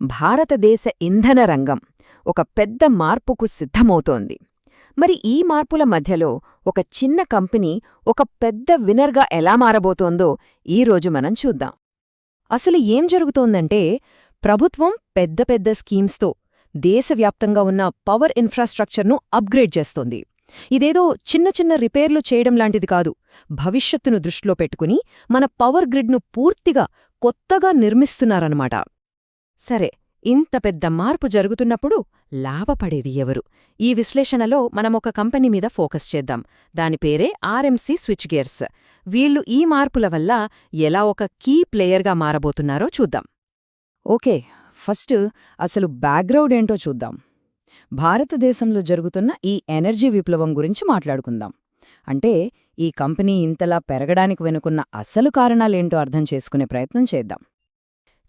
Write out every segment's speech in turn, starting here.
భారతదేశ ఇంధన రంగం ఒక పెద్ద మార్పుకు సిద్ధమవుతోంది. మరి ఈ మార్పుల మధ్యలో ఒక చిన్న కంపెనీ ఒక పెద్ద వినర్గా ఎలా మారబోతోందో ఈరోజు మనం చూద్దాం. అసలు ఏం జరుగుతోందంటే ప్రభుత్వం పెద్ద పెద్ద స్కీమ్స్తో దేశవ్యాప్తంగా ఉన్న పవర్ ఇన్ఫ్రాస్ట్రక్చర్ను అప్గ్రేడ్ చేస్తోంది. ఇదేదో చిన్న చిన్న రిపేర్లు చేయడం లాంటిది కాదు. భవిష్యత్తును దృష్టిలో పెట్టుకుని మన పవర్ గ్రిడ్ను పూర్తిగా కొత్తగా నిర్మిస్తున్నారన్నమాట. సరే ఇంత పెద్ద మార్పు జరుగుతున్నప్పుడు లాభపడేది ఎవరు? ఈ విశ్లేషణలో మనం ఒక కంపెనీ మీద ఫోకస్ చేద్దాం. దాని పేరే ఆర్ఎంసీ స్విచ్ గేర్స్. వీళ్ళు ఈ మార్పుల వల్ల ఎలా ఒక కీ ప్లేయర్గా మారబోతున్నారో చూద్దాం. ఓకే ఫస్ట్ అసలు బ్యాక్గ్రౌండ్ ఏంటో చూద్దాం. భారతదేశంలో జరుగుతున్న ఈ ఎనర్జీ విప్లవం గురించి మాట్లాడుకుందాం. అంటే ఈ కంపెనీ ఇంతలా పెరగడానికి వెనుకున్న అసలు కారణాలేంటో అర్థం చేసుకునే ప్రయత్నం చేద్దాం.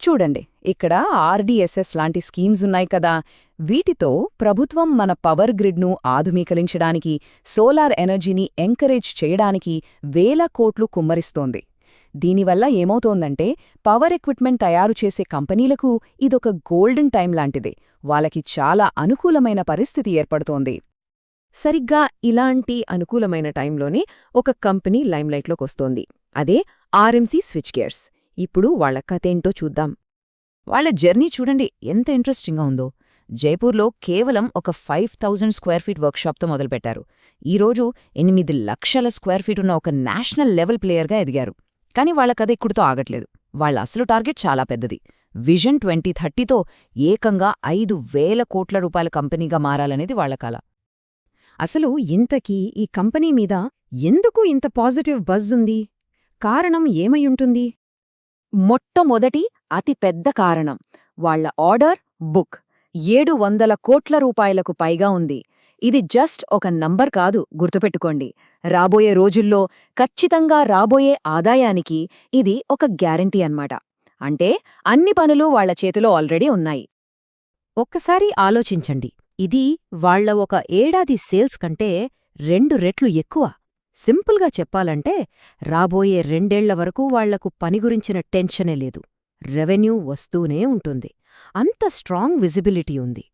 చూడండి ఇక్కడ ఆర్డీఎస్ఎస్ లాంటి స్కీమ్స్ ఉన్నాయి కదా. వీటితో ప్రభుత్వం మన పవర్ గ్రిడ్ను ఆధునీకరించడానికి సోలార్ ఎనర్జీని ఎంకరేజ్ చేయడానికి వేల కోట్లు కుమ్మరిస్తోంది. దీనివల్ల ఏమవుతోందంటే పవర్ ఎక్విప్మెంట్ తయారు చేసే కంపెనీలకు ఇదొక గోల్డెన్ టైం లాంటిది. వాళ్ళకి చాలా అనుకూలమైన పరిస్థితి ఏర్పడుతోంది. సరిగ్గా ఇలాంటి అనుకూలమైన టైంలోనే ఒక కంపెనీ లైమ్లైట్లోకొస్తోంది. అదే ఆర్ఎంసీ స్విచ్ గేర్స్. ఇప్పుడు వాళ్ళ కథేంటో చూద్దాం. వాళ్ళ జర్నీ చూడండి ఎంత ఇంట్రెస్టింగ్గా ఉందో. జైపూర్లో కేవలం ఒక ఫైవ్ థౌజండ్ స్క్వేర్ ఫీట్ వర్క్షాప్తో మొదలుపెట్టారు. ఈరోజు ఎనిమిది లక్షల స్క్వేర్ ఫీట్ ఉన్న ఒక నేషనల్ లెవెల్ ప్లేయర్గా ఎదిగారు. కానీ వాళ్ళ కథ ఇక్కడితో ఆగట్లేదు. వాళ్ళ అసలు టార్గెట్ చాలా పెద్దది. విజన్ ట్వంటీ థర్టీతో ఏకంగా ఐదు వేల కోట్ల రూపాయల కంపెనీగా మారాలనేది వాళ్ళ కళ అసలు ఇంతకీ ఈ కంపెనీ మీద ఎందుకు ఇంత పాజిటివ్ బజ్ ఉంది? కారణం ఏమయుంటుంది మొట్టమొదటి అతి పెద్ద కారణం. వాళ్ళ ఆర్డర్ బుక్. ఏడు వందల కోట్ల రూపాయలకు పైగా ఉంది. ఇది జస్ట్ ఒక నంబర్ కాదు గుర్తుపెట్టుకోండి. రాబోయే రోజుల్లో ఖచ్చితంగా రాబోయే ఆదాయానికి ఇది ఒక గ్యారంటీ అన్నమాట. అంటే అన్ని పనులు వాళ్ళ చేతిలో ఆల్రెడీ ఉన్నాయి. ఒక్కసారి ఆలోచించండి. ఇది వాళ్ళ ఒక ఏడాది సేల్స్ కంటే రెండు రెట్లు ఎక్కువ. సింపుల్గా చెప్పాలంటే రాబోయే రెండేళ్ళ వరకు వాళ్ళకు పని గురించిన టెన్షనే లేదు. రెవెన్యూ వస్తూనే ఉంటుంది. అంత స్ట్రాంగ్ విజిబిలిటీ ఉంది.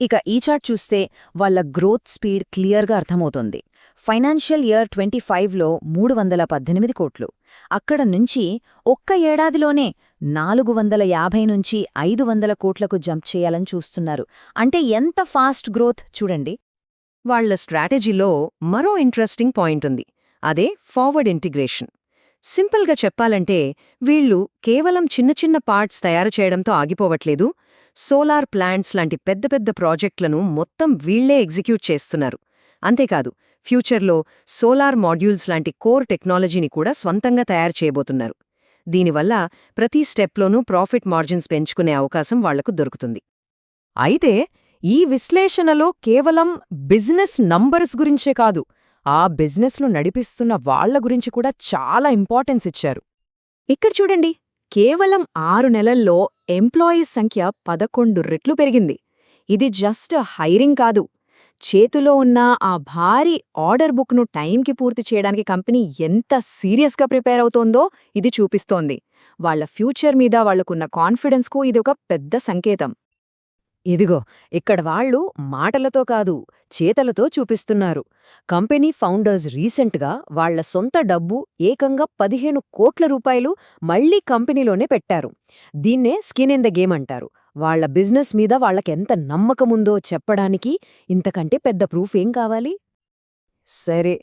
ఇక ఈ చార్ట్ చూస్తే వాళ్ళ గ్రోత్ స్పీడ్ క్లియర్గా అర్థమవుతుంది. ఫైనాన్షియల్ ఇయర్ ట్వంటీ ఫైవ్లో మూడు వందల పద్దెనిమిది కోట్లు. అక్కడ నుంచి ఒక్క ఏడాదిలోనే నాలుగు వందల యాభై నుంచి ఐదు వందల కోట్లకు జంప్ చేయాలని చూస్తున్నారు. అంటే ఎంత ఫాస్ట్ గ్రోత్ చూడండి. వాళ్ళ స్ట్రాటజీలో మరో ఇంట్రెస్టింగ్ పాయింట్ ఉంది. అదే ఫార్వర్డ్ ఇంటిగ్రేషన్. సింపుల్గా చెప్పాలంటే వీళ్ళు కేవలం చిన్న చిన్న పార్ట్స్ తయారు చేయడంతో ఆగిపోవట్లేదు. సోలార్ ప్లాంట్స్ లాంటి పెద్ద పెద్ద ప్రాజెక్టులను మొత్తం వీళ్ళే ఎగ్జిక్యూట్ చేస్తున్నారు. అంతేకాదు ఫ్యూచర్లో సోలార్ మాడ్యూల్స్ లాంటి కోర్ టెక్నాలజీని కూడా స్వంతంగా తయారు చేయబోతున్నారు. దీనివల్ల ప్రతి స్టెప్లోనూ ప్రాఫిట్ మార్జిన్స్ పెంచుకునే అవకాశం వాళ్ళకు దొరుకుతుంది. అయితే ఈ విశ్లేషణలో కేవలం బిజినెస్ నంబర్స్ గురించే కాదు ఆ బిజినెస్లు నడిపిస్తున్న వాళ్ళ గురించి కూడా చాలా ఇంపార్టెన్స్ ఇచ్చారు. ఇక్కడ చూడండి కేవలం ఆరు నెలల్లో ఎంప్లాయీస్ సంఖ్య పదకొండు రెట్లు పెరిగింది. ఇది జస్ట్ హైరింగ్ కాదు. చేతిలో ఉన్న ఆ భారీ ఆర్డర్ బుక్ను టైంకి పూర్తి చేయడానికి కంపెనీ ఎంత సీరియస్గా ప్రిపేర్ అవుతోందో ఇది చూపిస్తోంది. వాళ్ళ ఫ్యూచర్ మీద వాళ్ళకున్న కాన్ఫిడెన్స్కు ఇది ఒక పెద్ద సంకేతం. ఇదిగో ఇక్కడ వాళ్ళు మాటలతో కాదు చేతలతో చూపిస్తున్నారు. కంపెనీ ఫౌండర్స్ రీసెంట్గా వాళ్ళ సొంత డబ్బు ఏకంగా పదిహేను కోట్ల రూపాయలు మళ్ళీ కంపెనీలోనే పెట్టారు. దీన్నే స్కిన్ ఇన్ ద గేమ్ అంటారు. వాళ్ళ బిజినెస్ మీద వాళ్ళకెంత నమ్మకముందో చెప్పడానికి ఇంతకంటే పెద్ద ప్రూఫ్ ఏం కావాలి? సరే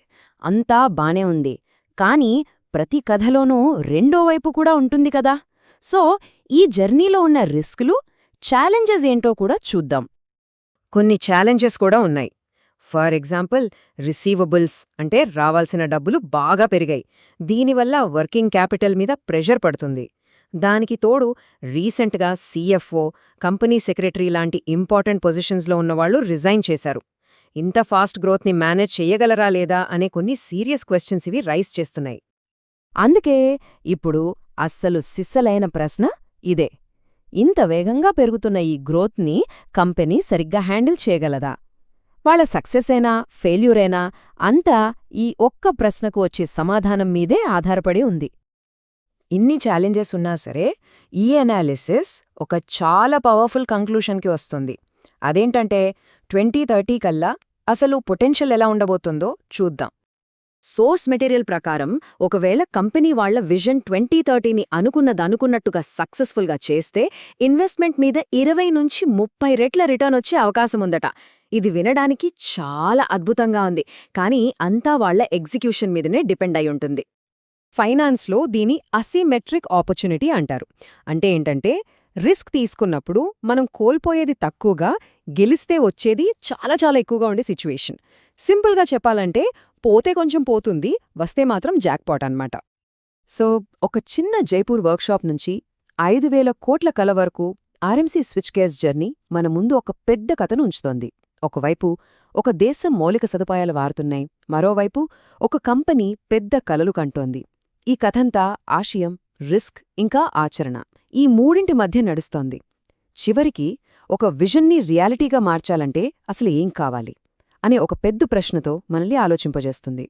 అంతా బానే ఉంది. కాని ప్రతి కథలోనూ రెండో వైపు కూడా ఉంటుంది కదా. సో ఈ జర్నీలో ఉన్న రిస్కులు ఛాలెంజెస్ ఏంటో కూడా చూద్దాం. కొన్ని ఛాలెంజెస్ కూడా ఉన్నాయి. ఫర్ ఎగ్జాంపుల్ రిసీవబుల్స్ అంటే రావాల్సిన డబ్బులు బాగా పెరిగాయి. దీనివల్ల వర్కింగ్ క్యాపిటల్ మీద ప్రెషర్ పడుతుంది. దానికి తోడు రీసెంట్గా సీఎఫ్ఓ కంపెనీ సెక్రటరీ లాంటి ఇంపార్టెంట్ పొజిషన్స్లో ఉన్నవాళ్ళు రిజైన్ చేశారు. ఇంత ఫాస్ట్ గ్రోత్ని మేనేజ్ చెయ్యగలరా లేదా అనే కొన్ని సీరియస్ క్వశ్చన్స్ ఇవి రైస్ చేస్తున్నాయి. అందుకే ఇప్పుడు అస్సలు సిస్సలైన ప్రశ్న ఇదే. ఇంత వేగంగా పెరుగుతున్న ఈ గ్రోత్ని కంపెనీ సరిగ్గా హ్యాండిల్ చేయగలదా? వాళ్ళ అయినా ఫెయిల్యూరేనా అంతా ఈ ఒక్క ప్రశ్నకు వచ్చే సమాధానం మీదే ఆధారపడి ఉంది. ఇన్ని ఛాలెంజెస్ ఉన్నా సరే ఈ అనాలిసిస్ ఒక చాలా పవర్ఫుల్ కంక్లూషన్కి వస్తుంది. అదేంటంటే ట్వంటీ థర్టీ కల్లా అసలు పొటెన్షియల్ ఎలా ఉండబోతుందో చూద్దాం. సోర్స్ మెటీరియల్ ప్రకారం ఒకవేళ కంపెనీ వాళ్ళ విజన్ ట్వంటీ థర్టీని అనుకున్నదనుకున్నట్టుగా సక్సెస్ఫుల్గా చేస్తే ఇన్వెస్ట్మెంట్ మీద ఇరవై నుంచి ముప్పై రెట్ల రిటర్న్ వచ్చే అవకాశం ఉందట. ఇది వినడానికి చాలా అద్భుతంగా ఉంది. కానీ అంతా వాళ్ళ ఎగ్జిక్యూషన్ మీదనే డిపెండ్ అయి ఉంటుంది. ఫైనాన్స్లో దీని అసిమెట్రిక్ ఆపర్చునిటీ అంటారు. అంటే ఏంటంటే రిస్క్ తీసుకున్నప్పుడు మనం కోల్పోయేది తక్కువగా గెలిస్తే వచ్చేది చాలా చాలా ఎక్కువగా ఉండే సిచ్యువేషన్. సింపుల్గా చెప్పాలంటే పోతే కొంచెం పోతుంది వస్తే మాత్రం జాక్పాట్ అన్నమాట. సో ఒక చిన్న జైపూర్ వర్క్షాప్ నుంచి ఐదు వేల కోట్ల కల వరకు ఆర్ఎంసీ స్విచ్ కేస్ జర్నీ మన ముందు ఒక పెద్ద కథను ఉంచుతోంది. ఒకవైపు ఒక దేశం మౌలిక సదుపాయాలు వారుతున్నాయి మరోవైపు ఒక కంపెనీ పెద్ద కలలు కంటోంది. ఈ కథంతా ఆశయం రిస్క్ ఇంకా ఆచరణ. ఈ మూడింటి మధ్య నడుస్తోంది. చివరికి ఒక విజన్ని రియాలిటీగా మార్చాలంటే అసలు ఏం కావాలి? అనే ఒక పెద్ద ప్రశ్నతో మనల్ని ఆలోచింపజేస్తుంది.